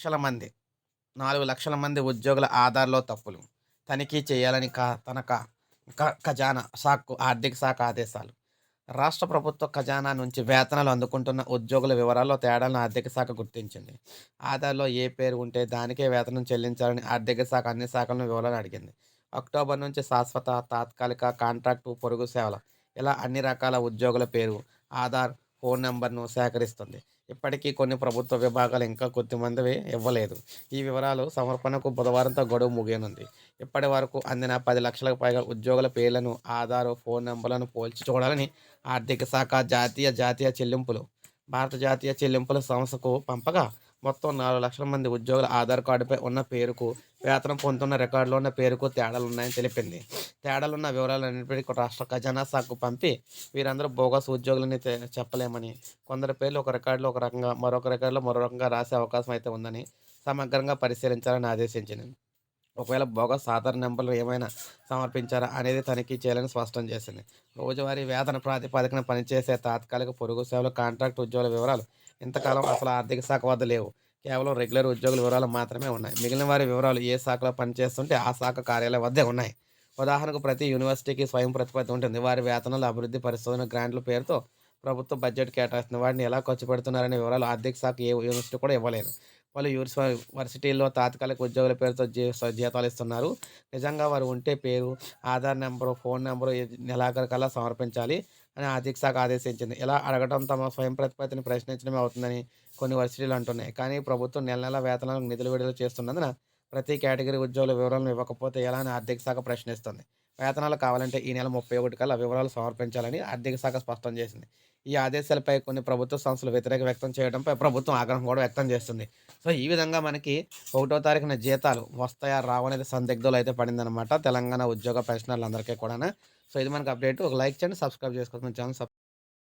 లక్షల మంది నాలుగు లక్షల మంది ఉద్యోగుల ఆధార్లో తప్పులు. తనిఖీ చేయాలని కా తన క- ఖజానా శాఖకు ఆర్థిక శాఖ ఆదేశాలు. రాష్ట్ర ప్రభుత్వ ఖజానా నుంచి వేతనాలు అందుకుంటున్న ఉద్యోగుల వివరాల్లో తేడాలను ఆర్థిక శాఖ గుర్తించింది. ఆధార్లో ఏ పేరు ఉంటే దానికే వేతనం చెల్లించాలని ఆర్థిక శాఖ అన్ని శాఖలను వివరాలు అడిగింది. అక్టోబర్ నుంచి శాశ్వత తాత్కాలిక కాంట్రాక్టు పొరుగు సేవల. ఇలా అన్ని రకాల ఉద్యోగుల పేరు ఆధార్ ఫోన్ నెంబర్ను సేకరిస్తుంది. ఇప్పటికీ కొన్ని ప్రభుత్వ విభాగాలు ఇంకా కొద్దిమందివి ఇవ్వలేదు. ఈ వివరాలు సమర్పణకు బుధవారంతో గడువు ముగియనుంది. ఇప్పటి వరకు అందిన పది లక్షలకు పైగా ఉద్యోగుల పేర్లను ఆధార్ ఫోన్ నెంబర్లను పోల్చి చూడాలని ఆర్థిక శాఖ జాతీయ జాతీయ చెల్లింపులు భారత జాతీయ చెల్లింపుల సంస్థకు పంపగా మొత్తం నాలుగు లక్షల మంది ఉద్యోగుల ఆధార్ కార్డుపై ఉన్న పేరుకు వేతనం పొందుతున్న రికార్డులో ఉన్న పేరుకు తేడాలు ఉన్నాయని తెలిపింది. తేడాలున్న వివరాలన్నింటినీ రాష్ట్ర ఖజానా శాఖకు పంపి వీరందరూ బోగస్ ఉద్యోగులని చెప్పలేమని కొందరి పేర్లు ఒక రికార్డులో ఒక రకంగా మరొక రికార్డులో మరో రకంగా రాసే అవకాశం అయితే ఉందని సమగ్రంగా పరిశీలించాలని ఆదేశించింది. ఒకవేళ బోగస్ సాధారణ నెంబర్లు ఏమైనా సమర్పించారా అనేది తనిఖీ చేయాలని స్పష్టం చేసింది. రోజువారీ వేతన ప్రాతిపదికన పనిచేసే తాత్కాలిక పొరుగు సేవలు కాంట్రాక్ట్ ఉద్యోగుల వివరాలు ఇంతకాలం అసలు ఆర్థిక శాఖ వద్ద లేవు. కేవలం రెగ్యులర్ ఉద్యోగుల వివరాలు మాత్రమే ఉన్నాయి. మిగిలిన వారి వివరాలు ఏ శాఖలో పనిచేస్తుంటే ఆ శాఖ కార్యాలయం వద్దే ఉన్నాయి. ఉదాహరణకు ప్రతి యూనివర్సిటీకి స్వయం ప్రతిపత్తి ఉంటుంది. వారి వేతనాలు అభివృద్ధి పరిశోధన గ్రాంట్ల పేరుతో ప్రభుత్వం బడ్జెట్ కేటాయిస్తుంది. వాటిని ఎలా ఖర్చు పెడుతున్నారనే వివరాలు ఆర్థిక శాఖ ఏ యూనివర్సిటీ కూడా ఇవ్వలేదు. వాళ్ళు యూనివర్సిటీల్లో తాత్కాలిక ఉద్యోగుల పేరుతో జీతాలు ఇస్తున్నారు. నిజంగా వారు ఉంటే పేరు ఆధార్ నెంబరు ఫోన్ నెంబరు నెలాఖరికల్లా సమర్పించాలి అని ఆర్థిక శాఖ ఆదేశించింది. ఇలా అడగడం తమ స్వయం ప్రతిపత్తిని ప్రశ్నించడమే అవుతుందని కొన్ని వర్సిటీలు అంటున్నాయి. కానీ ప్రభుత్వం నెల నెల వేతనాలకు నిధులు విడుదల చేస్తున్నందున ప్రతి కేటగిరీ ఉద్యోగుల వివరాలను ఇవ్వకపోతే ఎలా అని ఆర్థిక శాఖ ప్రశ్నిస్తుంది. వేతనాలు కావాలంటే ఈ నెల ముప్పై ఒకటి కల్లా వివరాలు సమర్పించాలని ఆర్థిక శాఖ స్పష్టం చేసింది. ఈ ఆదేశాలపై కొన్ని ప్రభుత్వ సంస్థలు వ్యతిరేక వ్యక్తం చేయడంపై ప్రభుత్వం ఆగ్రహం కూడా వ్యక్తం చేస్తుంది. సో ఈ విధంగా మనకి ఒకటో తారీఖున జీతాలు వస్తాయా రావనేది సందిగ్ధులు అయితే పడిందనమాట తెలంగాణ ఉద్యోగ పెన్షనర్లందరికీ కూడా సో ఇది మనకి అప్డేట్. ఒక లైక్ చేయండి సబ్స్క్రైబ్ చేసుకోవచ్చు మన ఛానల్